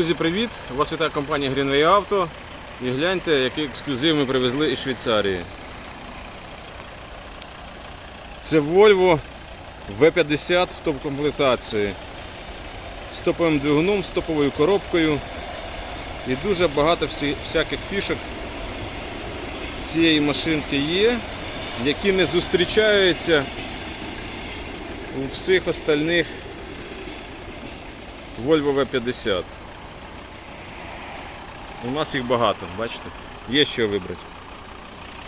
Друзі, привіт! Вас вітає компанія Greenway Auto. І гляньте, який ексклюзив ми привезли із Швейцарії. Це Volvo V50 в топ-комплектації. З топовим двигуном, з топовою коробкою. І дуже багато всяких фішок цієї машинки є, які не зустрічаються у всіх остальних Volvo V50. У нас їх багато, бачите? Є що вибрати.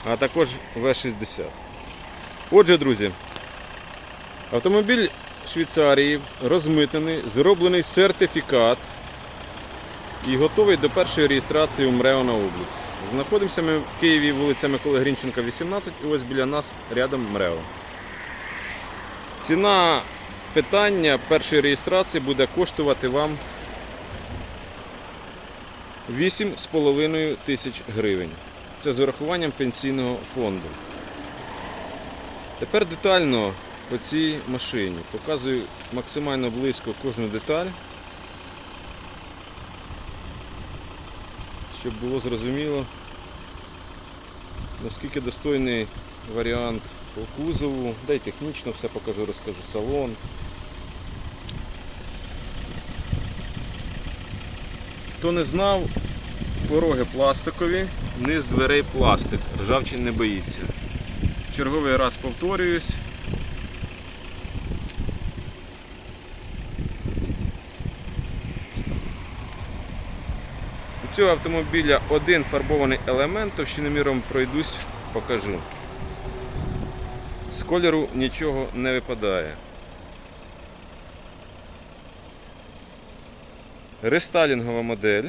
А також V60. Отже, друзі, автомобіль Швейцарії розмитнений, зроблений сертифікат і готовий до першої реєстрації у МРЕО на облік. Знаходимося ми в Києві, вулиця Миколи Грінченка, 18, і ось біля нас рядом МРЕО. Ціна питання першої реєстрації буде коштувати вам 8,5 тисяч гривень. Це з урахуванням пенсійного фонду. Тепер детально по цій машині. Показую максимально близько кожну деталь, щоб було зрозуміло, наскільки достойний варіант по кузову, да й технічно все покажу, розкажу салон. Хто не знав, пороги пластикові, низ дверей пластик, ржавчин не боїться. Черговий раз повторююсь. У цього автомобіля один фарбований елемент, товщиноміром пройдусь, покажу. З кольору нічого не випадає. Рестайлінгова модель.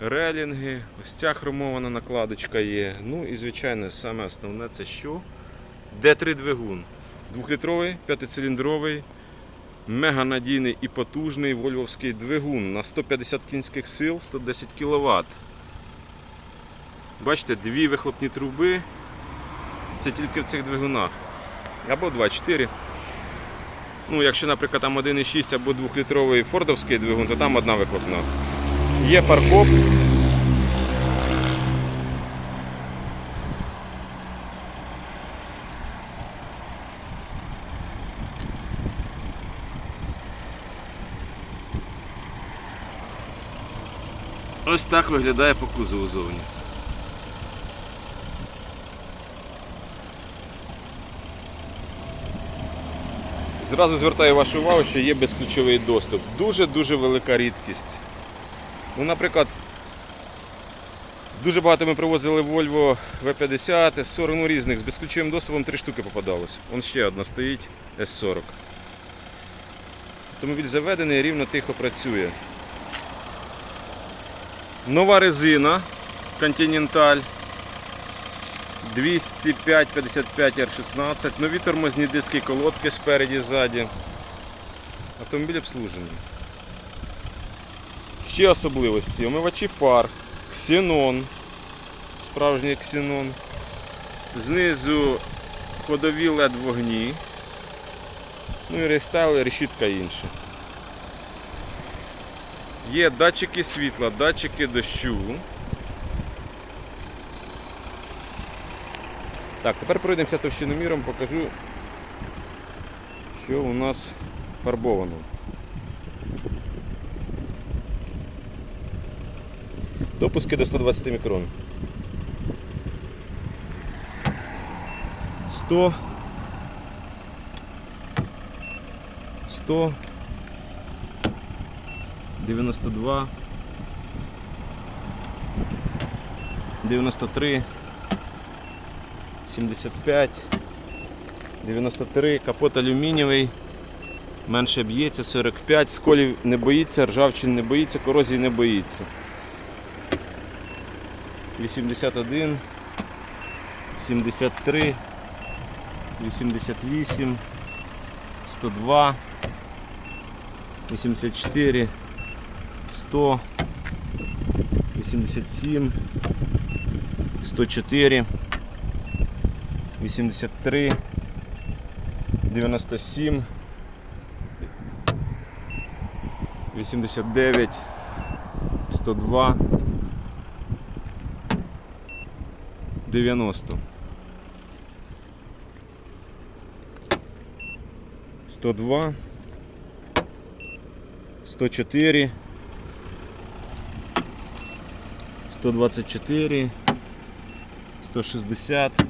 Релінги, ось ця хромована накладочка є. Ну і звичайно, саме основне це що? Д3 двигун. Двохлітровий, п'ятициліндровий, меганадійний і потужний вольвовський двигун на 150 кінських сил, 110 кВт. Бачите, дві вихлопні труби. Це тільки в цих двигунах. Або 2,4. Ну, якщо, наприклад, там 1,6 або 2-літровий фордовський двигун, то там одна вихлопна. Є фаркоп. Ось так виглядає по кузову зовні. Зразу звертаю вашу увагу, що є безключовий доступ. Дуже-дуже велика рідкість. Ну, наприклад, дуже багато ми привозили Volvo V50, S40, ну різних, з безключовим доступом три штуки попадалось. Вон ще одна стоїть S40. Автомобіль заведений, рівно тихо працює. Нова резина Continental 205 55 R16, нові тормозні диски колодки спереді ззаді. Автомобіль обслужений. Ще особливості. Омивачі фар, ксенон, справжній ксенон. Знизу ходові LED вогні. Ну і рестайл, решітка інша. Є датчики світла, датчики дощу. Так, тепер пройдемося товщиноміром, покажу, що у нас фарбовано. Допуски до 120 мікрон. 100 100 92 93 75 93 капот алюмінієвий менше б'ється 45 сколів не боїться, ржавчин не боїться, корозії не боїться. 81 73 88 102 84 100 87 104 83 97, 89, 102, 90. 102, 104, 124, 160,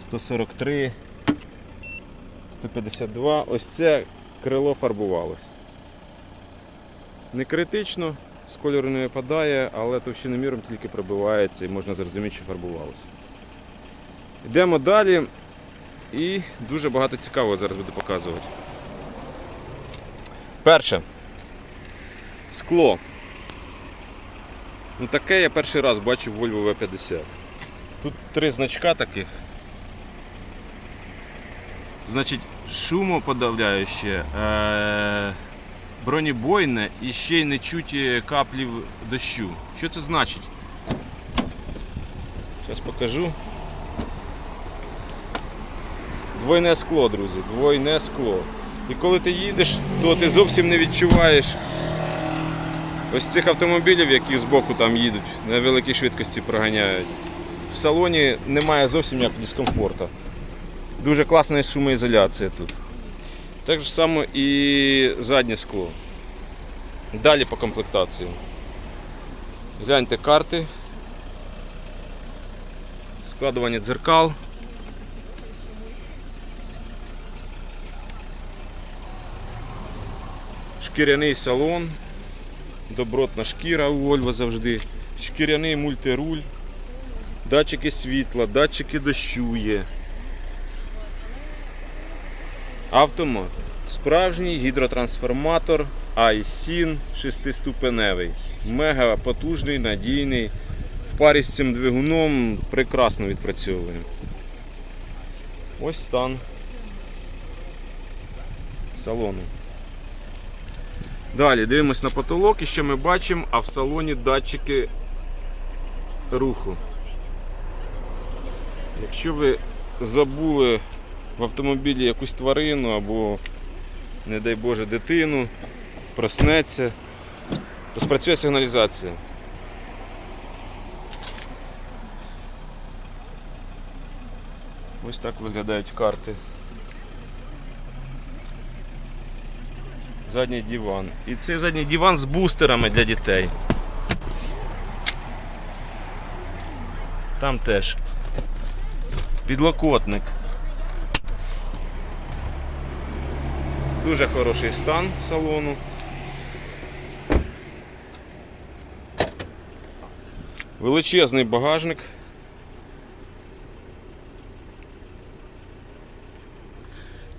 143, 152. Ось це крило фарбувалось. Не критично, з кольору не випадає, але товщиноміром тільки пробивається і можна зрозуміти, що фарбувалось. Йдемо далі і дуже багато цікавого зараз буду показувати. Перше. Скло. Ну таке я перший раз бачив Volvo V50. Тут три значка таких. Значить, шумоподавляюче, е- бронебойне і ще й не чуті каплів дощу. Що це значить? Зараз покажу. Двойне скло, друзі, двойне скло. І коли ти їдеш, то ти зовсім не відчуваєш ось цих автомобілів, які збоку там їдуть, на великій швидкості проганяють. В салоні немає зовсім ніякого дискомфорту. Дуже класна шумоізоляція тут. Так само і заднє скло. Далі по комплектації. Гляньте карти. Складування дзеркал. Шкіряний салон. Добротна шкіра у Volvo завжди. Шкіряний мультируль. Датчики світла, датчики дощу є. Автомат. Справжній гідротрансформатор iSyn 6-ступеневий. Мега потужний, надійний. В парі з цим двигуном прекрасно відпрацьовує. Ось стан салону. Далі дивимось на потолок і що ми бачимо, а в салоні датчики руху. Якщо ви забули в автомобілі якусь тварину або, не дай Боже, дитину, проснеться, то спрацює сигналізація. Ось так виглядають карти. Задній диван. І цей задній диван з бустерами для дітей. Там теж. Підлокотник. Дуже хороший стан салону. Величезний багажник.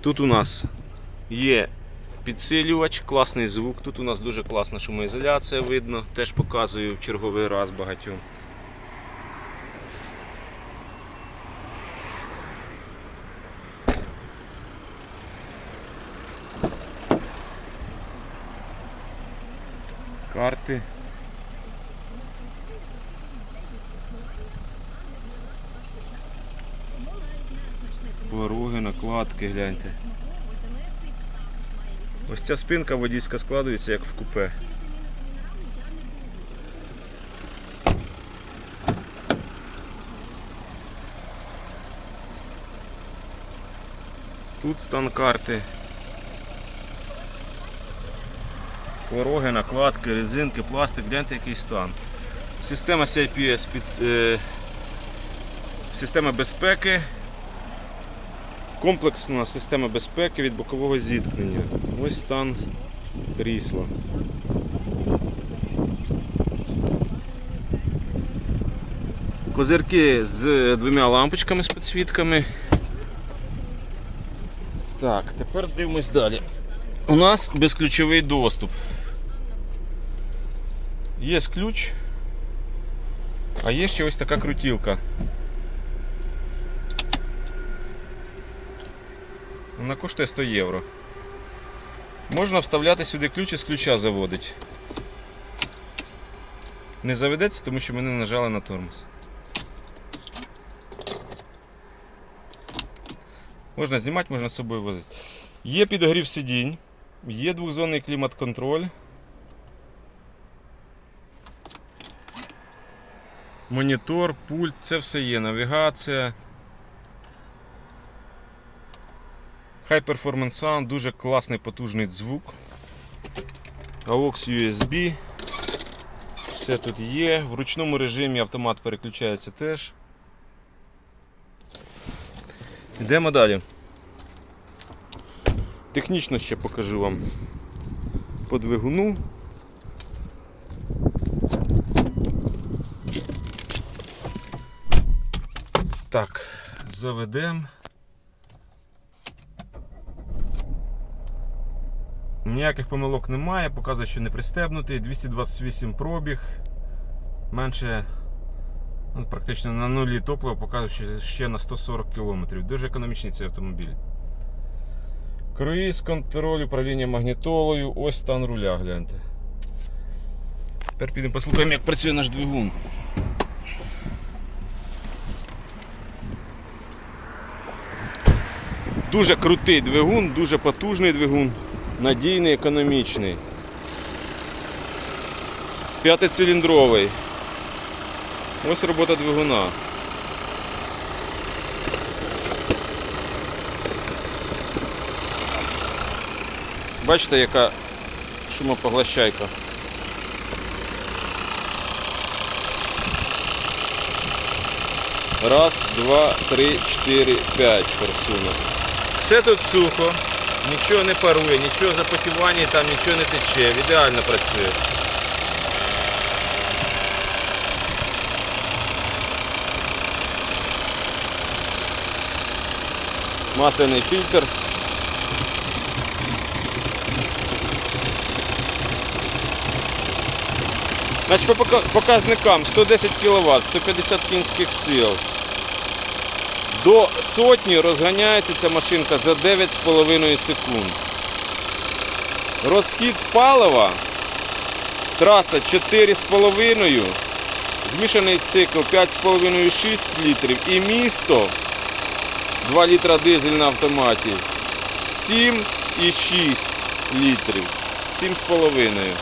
Тут у нас є підсилювач, класний звук. Тут у нас дуже класна шумоізоляція видно, теж показую в черговий раз багатьом. Карти. Пороги, накладки, гляньте. Ось ця спинка водійська складується як в купе. Тут стан карти. Пороги, накладки, резинки, пластик, гляньте який стан. Система CIPS, під, е, система безпеки. Комплексна система безпеки від бокового зіткнення. Ось стан крісла. Козирки з двома лампочками з підсвітками. Так, тепер дивимось далі. У нас безключовий доступ. Є ключ, а є ще ось така крутілка. Вона коштує 100 євро. Можна вставляти сюди ключ і з ключа заводить. Не заведеться, тому що ми не нажали на тормоз. Можна знімати, можна з собою возити. Є підогрів сидінь, є двохзонний клімат-контроль. Монітор, пульт, це все є. Навігація. High Performance Sound, дуже класний потужний звук. AUX USB. Все тут є. В ручному режимі автомат переключається теж. Йдемо далі. Технічно ще покажу вам по двигуну. Так, заведемо. Ніяких помилок немає, показує, що не пристебнутий, 228 пробіг, менше ну, практично на нулі топлива, показує, що ще на 140 км. Дуже економічний цей автомобіль. Круїз, контроль, управління магнітолою, ось стан руля, гляньте. Тепер підемо послухаємо, як працює наш двигун. Дуже крутий двигун, дуже потужний двигун, надійний, економічний. П'ятициліндровий. Ось робота двигуна. Бачите, яка шумопоглощайка. Раз, два, три, чотири, п'ять форсунок. Все тут сухо, нічого не парує, нічого запотівання там нічого не тече, ідеально працює. Масляний фільтр. Значить, по показникам 110 кВт, 150 кінських сил. До сотні розганяється ця машинка за 9,5 секунд. Розхід палива траса 4,5, змішаний цикл 5,5-6 літрів і місто 2 літра дизель на автоматі 7,6 літрів. 7,5.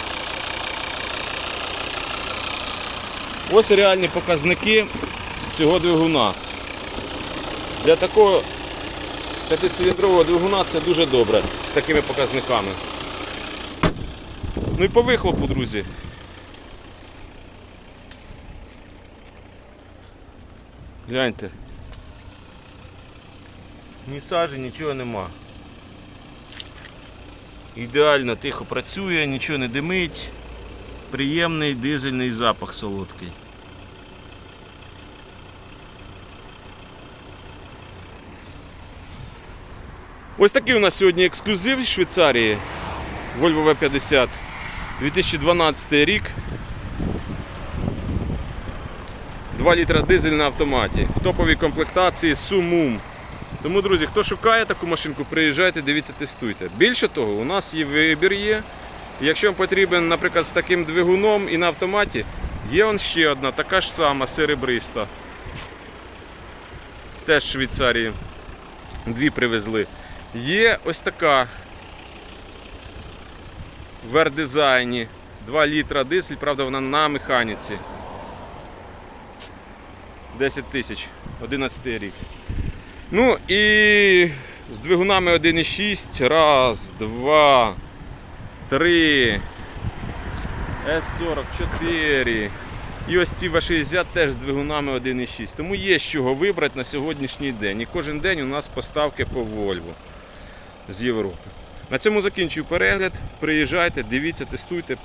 Ось реальні показники цього двигуна. Для такого п'ятициліндрового двигуна це дуже добре з такими показниками. Ну і по вихлопу, друзі. Гляньте. Ні сажі, нічого нема. Ідеально тихо працює, нічого не димить. Приємний дизельний запах солодкий. Ось такий у нас сьогодні ексклюзив з Швейцарії. Volvo V50 2012 рік. 2 літра дизель на автоматі. В топовій комплектації Sumum. Тому, друзі, хто шукає таку машинку, приїжджайте, дивіться, тестуйте. Більше того, у нас є вибір є. Якщо вам потрібен, наприклад, з таким двигуном і на автоматі, є он ще одна, така ж сама, серебриста. Теж з Швейцарії. Дві привезли. Є ось така в R-дизайні. 2 літра дизель, правда, вона на механіці. 10 тисяч, 11 рік. Ну і з двигунами 1,6. Раз, два, три. С44. І ось ці В60 теж з двигунами 1,6. Тому є з чого вибрати на сьогоднішній день. І кожен день у нас поставки по Volvo з Європи. На цьому закінчую перегляд. Приїжджайте, дивіться, тестуйте,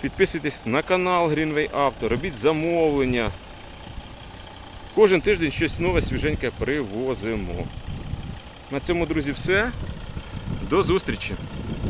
підписуйтесь на канал Greenway Auto, робіть замовлення. Кожен тиждень щось нове, свіженьке привозимо. На цьому, друзі, все. До зустрічі!